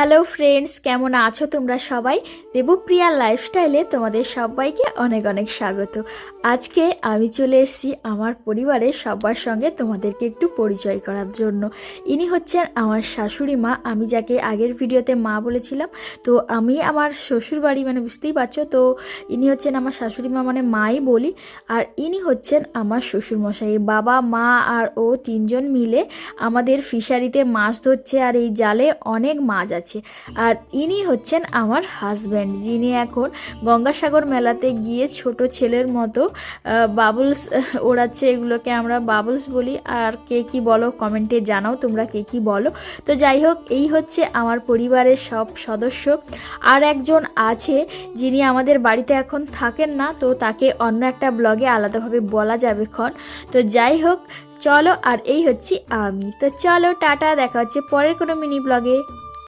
Hello friends কেমন আছো তোমরা সবাই? দেবপ্রিয়া লাইফস্টাইলে তোমাদের সবাইকে অনেক অনেক স্বাগত। আজকে আমি চলে এসেছি আমার পরিবারের সবার সঙ্গে তোমাদেরকে একটু পরিচয় করার জন্য। ইনি হচ্ছেন আমার শাশুড়ি মা, আমি যাকে আগের ভিডিওতে মা বলেছিলাম, তো আমি আমার শ্বশুর বাড়ি মানে বুঝতেই পারছ, তো ইনি হচ্ছেন আমার শাশুড়ি মা মানে মাই বলি, আর ইনি হচ্ছেন আমার শ্বশুরমশাই। বাবা, মা আর ও তিনজন মিলে আমাদের ফিশারিতে মাছ ধরছে, আর এই জালে অনেক মাছ আছে। আর ইনি হচ্ছেন আমার হাজব্যান্ড যিনি এখন গঙ্গাসাগর মেলাতে গিয়ে ছোট ছেলের মতো বাবলস ওড়াচ্ছে এগুলোকে আমরা বাবলস বলি। আর কে কি বলো কমেন্টে জানাও তোমরা কে কি বলো। তো যাই হোক, এই হচ্ছে আমার পরিবারের সব সদস্য। আর একজন আছে যিনি আমাদের বাড়িতে এখন থাকেন না, তো তাকে অন্য একটা ব্লগে আলাদাভাবে বলা যাবে ক্ষণ তো যাই হোক, চলো আর এই হচ্ছে আমি। তো চলো, টাটা, দেখা হচ্ছে পরের কোনো মিনি ব্লগে